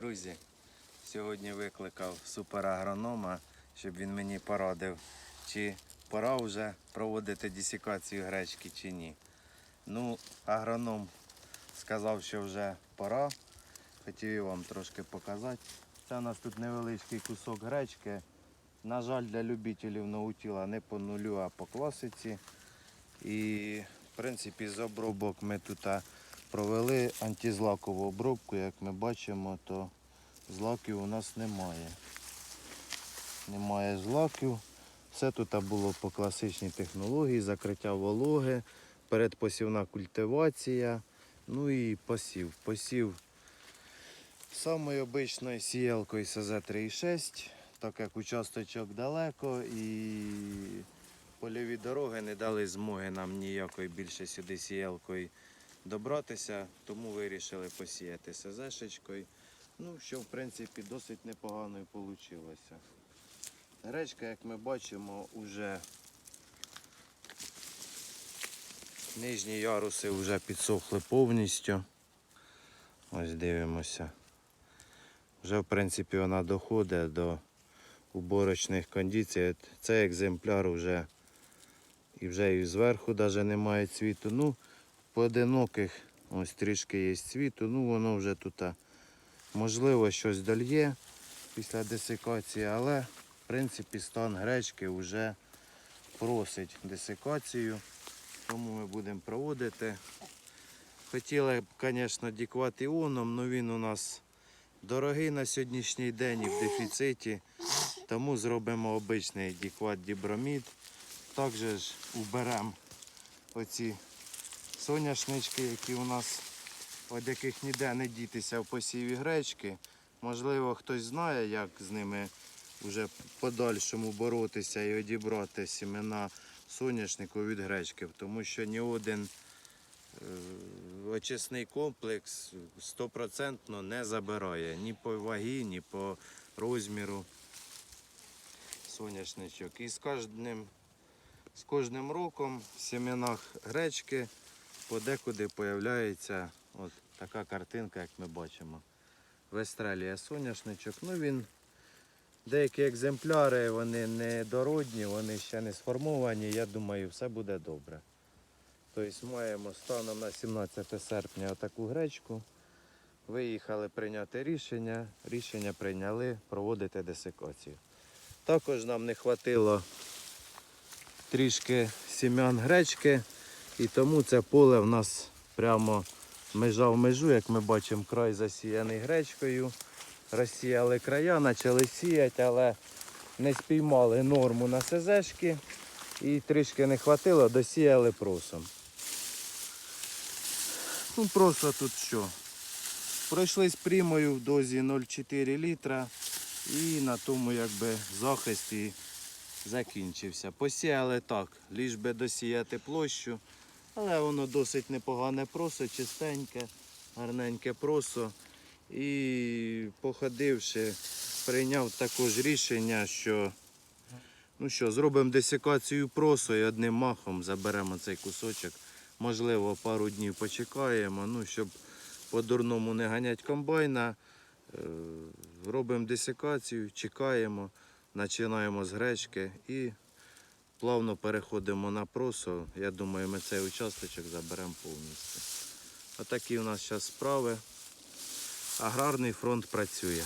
Друзі, сьогодні викликав суперагронома, щоб він мені порадив, чи пора вже проводити десікацію гречки чи ні. Ну, агроном сказав, що вже пора. Хотів вам трошки показати. Це у нас тут невеличкий кусок гречки. На жаль, для любителів наутіла не по нулю, а по класиці. І в принципі з обробок ми тут провели антизлакову обробку. Як ми бачимо, то злаків у нас немає. Немає злаків. Все тут було по класичній технології, закриття вологи, передпосівна культивація, ну і посів. Посів самою обичною сіялкою СЗ-3,6, так як участочок далеко і польові дороги не дали змоги нам ніякої більше сюди сіялкою добратися, тому вирішили посіяти СЗ-шечкою. Ну, що в принципі досить непогано і вийшло. Гречка, як ми бачимо, уже нижні яруси вже підсохли повністю. Ось дивимося. Вже в принципі вона доходить до уборочних кондицій. Цей екземпляр вже і вже і зверху навіть немає цвіту. Ну, поодиноких ось трішки є цвіту, ну воно вже тут можливо щось дольє після десикації, але в принципі стан гречки вже просить десикацію, тому ми будемо проводити. Хотіли б, звісно, дікват іоном, але він у нас дорогий на сьогоднішній день і в дефіциті. Тому зробимо обичний дікват дібромід. Також ж уберемо оці соняшнички, які у нас, від яких ніде не дітися в посіві гречки. Можливо, хтось знає, як з ними вже подальшому боротися і одібрати сімена соняшнику від гречки, тому що ні один е, очисний комплекс стопроцентно не забирає ні по вагі, ні по розміру соняшничок. І з кожним, з кожним роком в сім'янах гречки подекуди появляється от така картинка, як ми бачимо. Вестрелія соняшничок. Ну він Деякі екземпляри вони недородні, вони ще не сформовані. Я думаю, все буде добре. Тобто маємо станом на 17 серпня таку гречку. Виїхали прийняти рішення. Рішення прийняли проводити десикацію. Також нам не хватило трішки сім'ян гречки, і тому це поле в нас прямо межа в межу, як ми бачимо, край засіяний гречкою. Розсіяли края, почали сіяти, але не спіймали норму на СЗшки і трішки не хватило, досіяли просом. Ну просто тут що? Пройшли з прімою в дозі 0,4 літра і на тому якби захист і закінчився. Посіяли так, ліж би досіяти площу, але воно досить непогане просо, чистеньке, гарненьке просо. І походивши, прийняв також рішення, що ну що, зробимо десикацію просо і одним махом заберемо цей кусочок. Можливо, пару днів почекаємо, ну, щоб по-дурному не ганять комбайна. Е, Робимо десикацію, чекаємо, починаємо з гречки і плавно переходимо на просо. Я думаю, ми цей участочок заберемо повністю. Отакі у нас зараз справи. Аграрний фронт працює.